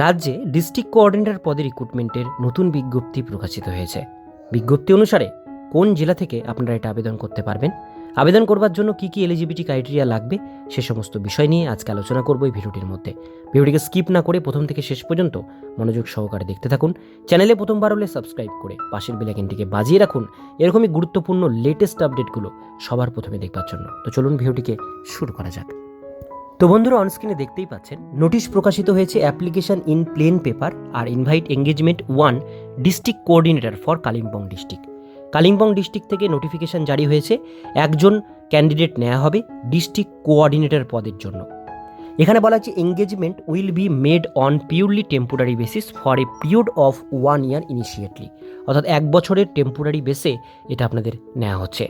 রাজ্যে district coordinator পদে রিক্রুটমেন্টের নতুন বিজ্ঞপ্তি প্রকাশিত হয়েছে। বিজ্ঞপ্তি অনুসারে কোন জেলা থেকে আপনারা এটা আবেদন করতে পারবেন, আবেদন করবার জন্য কী কী এলিজিবিলিটি ক্রাইটেরিয়া লাগবে, সে সমস্ত বিষয় নিয়ে আজকে আলোচনা করব এই ভিডিওটির মধ্যে। ভিডিওটিকে স্কিপ না করে প্রথম থেকে শেষ পর্যন্ত মনোযোগ সহকারে দেখতে থাকুন। চ্যানেলে প্রথমবার হলে সাবস্ক্রাইব করে পাশের বেলাইকেনটিকে বাজিয়ে রাখুন। এরকমই গুরুত্বপূর্ণ লেটেস্ট আপডেটগুলো সবার প্রথমে দেখবার জন্য। তো চলুন ভিডিওটিকে শুরু করা যাক। তো বন্ধুরা অনস্ক্রিনে দেখতেই পাচ্ছেন নোটিশ প্রকাশিত হয়েছে application in plain paper R invite engagement one district coordinator for Kalimpong district Kalimpong district থেকে নোটিফিকেশন জারি হয়েছে, একজন ক্যান্ডিডেট নেওয়া হবে ডিস্ট্রিক্ট কোঅর্ডিনেটর পদের জন্য। এখানে বলা আছে engagement will be made on purely temporary basis for a period of one year initially অর্থাৎ এক বছরের টেম্পোরারি বেসে এটা আপনাদের নেওয়া হচ্ছে।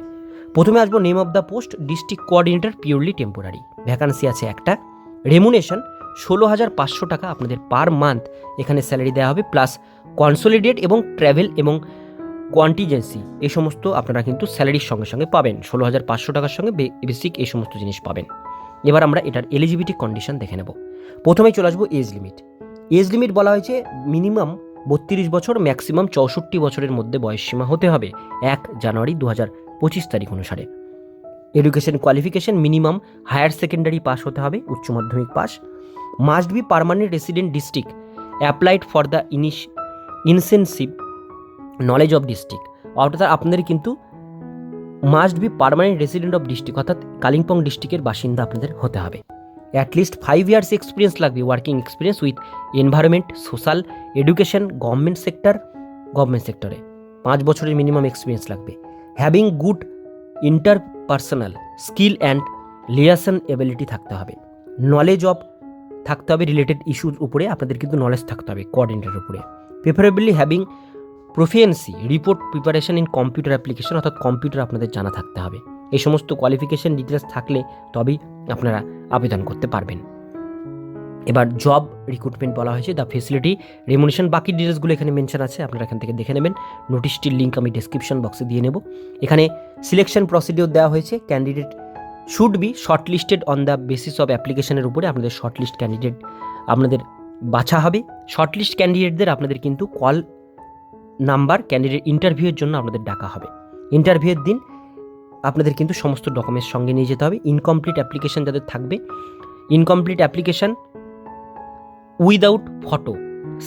প্রথমে আসব name of the post district coordinator purely temporary vacancy আছে একটা। রেমুনেশন ষোলো হাজার পাঁচশো টাকা আপনাদের পার মান্থ এখানে স্যালারি দেওয়া হবে প্লাস কনসোলিডেট এবং ট্র্যাভেল এবং কোয়ান্টিজেন্সি এই সমস্ত আপনারা কিন্তু স্যালারির সঙ্গে সঙ্গে পাবেন। ষোলো হাজার পাঁচশো টাকার সঙ্গে বেসিক এই সমস্ত জিনিস পাবেন। এবার আমরা এটার এলিজিবিলিটি কন্ডিশন দেখে নেব। প্রথমেই চলে আসব এজ লিমিট এজ লিমিট বলা হয়েছে মিনিমাম বত্রিশ বছর ম্যাক্সিমাম চৌষট্টি বছরের মধ্যে বয়সসীমা হতে হবে। এক জানুয়ারি দু হাজার পঁচিশ তারিখ অনুসারে। Education qualification minimum higher secondary pass হতে হবে, উচ্চ মাধ্যমিক pass must be permanent resident district applied for the ইনিশ intensive knowledge of district অর্থাৎ আপনাদের কিন্তু must be permanent resident of district অর্থাৎ কালিম্পং ডিস্ট্রিক্টের বাসিন্দা আপনাদের হতে হবে। At least five years experience লাগবে working experience with environment social education government sector government সেক্টরে পাঁচ বছরের মিনিমাম এক্সপিরিয়েন্স লাগবে। Having good interpersonal skill and liaison ability থাকতে হবে। নলেজ অফ থাকতে হবে, রিলেটেড ইস্যুর উপরে, আপনাদের কিন্তু নলেজ থাকতে হবে কোঅর্ডিনেটের উপরে। Preferably having proficiency, report preparation in computer application, অর্থাৎ কম্পিউটার আপনাদের জানা থাকতে হবে। এই সমস্ত কোয়ালিফিকেশন ডিটেলস থাকলে তবেই আপনারা আবেদন করতে পারবেন। এবার জব রিক্রুটমেন্ট বলা হয়েছে দ্য ফেসিলিটি রেমুনেশন বাকি ডিটেলসগুলো এখানে মেনশন আছে, আপনারা এখান থেকে দেখে নেবেন। নোটিশটির লিঙ্ক আমি ডিসক্রিপশন বক্সে দিয়ে নেব। এখানে সিলেকশন প্রসিডিওর দেওয়া হয়েছে candidate should be short listed on the basis of অ্যাপ্লিকেশনের উপরে, আপনাদের শর্ট লিস্ট ক্যান্ডিডেট আপনাদের বাছা হবে। শর্ট লিস্ট ক্যান্ডিডেটদের আপনাদের কিন্তু কল নাম্বার ক্যান্ডিডেট ইন্টারভিউয়ের জন্য আপনাদের ডাকা হবে। ইন্টারভিউয়ের দিন আপনাদের কিন্তু সমস্ত ডকুমেন্টস সঙ্গে নিয়ে যেতে হবে। ইনকমপ্লিট অ্যাপ্লিকেশন যাদের থাকবে incomplete application without photo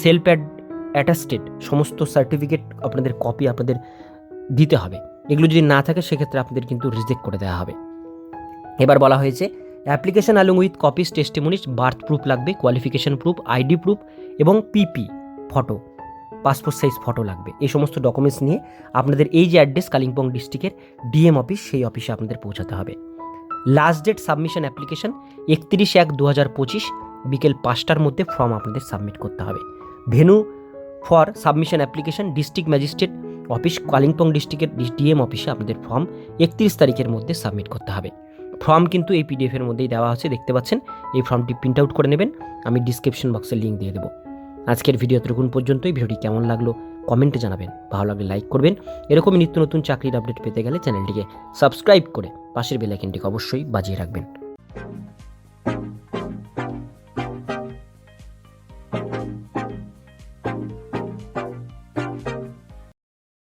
self add attested, সমস্ত সার্টিফিকেট আপনাদের কপি আপনাদের দিতে হবে। এগুলো যদি না থাকে, সেক্ষেত্রে আপনাদের কিন্তু রিজেক্ট করে দেওয়া হবে। এবার বলা হয়েছে application along with copies testimonies birth proof লাগবে কোয়ালিফিকেশন প্রুফ আইডি প্রুফ এবং PP photo passport size photo লাগবে। এই সমস্ত ডকুমেন্টস নিয়ে আপনাদের এই যে অ্যাড্রেস কালিম্পং ডিস্ট্রিক্টের ডিএম অফিস সেই অফিসে আপনাদের পৌঁছাতে হবে। লাস্ট ডেট সাবমিশন অ্যাপ্লিকেশন একত্রিশ এক দু হাজার পঁচিশ বিকেল পাঁচটার মধ্যে ফর্ম আপনাদের সাবমিট করতে হবে। Venue for submission application district magistrate office Kalimpong ডিস্ট্রিক্টের ডিএম অফিসে আপনাদের ফর্ম একত্রিশ তারিখের মধ্যে সাবমিট করতে হবে। ফর্ম কিন্তু এই পিডিএফের মধ্যেই দেওয়া আছে, দেখতে পাচ্ছেন? এই ফর্মটি প্রিন্ট আউট করে নেবেন, আমি ডিসক্রিপশন বক্সে লিঙ্ক দিয়ে দেবো। আজকের ভিডিও এতটুকুন পর্যন্তই ভিডিওটি কেমন লাগল কমেন্টে জানাবেন, ভালো লাগলে লাইক করবেন। এরকমই নিত্য নতুন চাকরির আপডেট পেতে গেলে চ্যানেলটিকে সাবস্ক্রাইব করে পাশের বেলাইকেনটিকে অবশ্যই বাজিয়ে রাখবেন।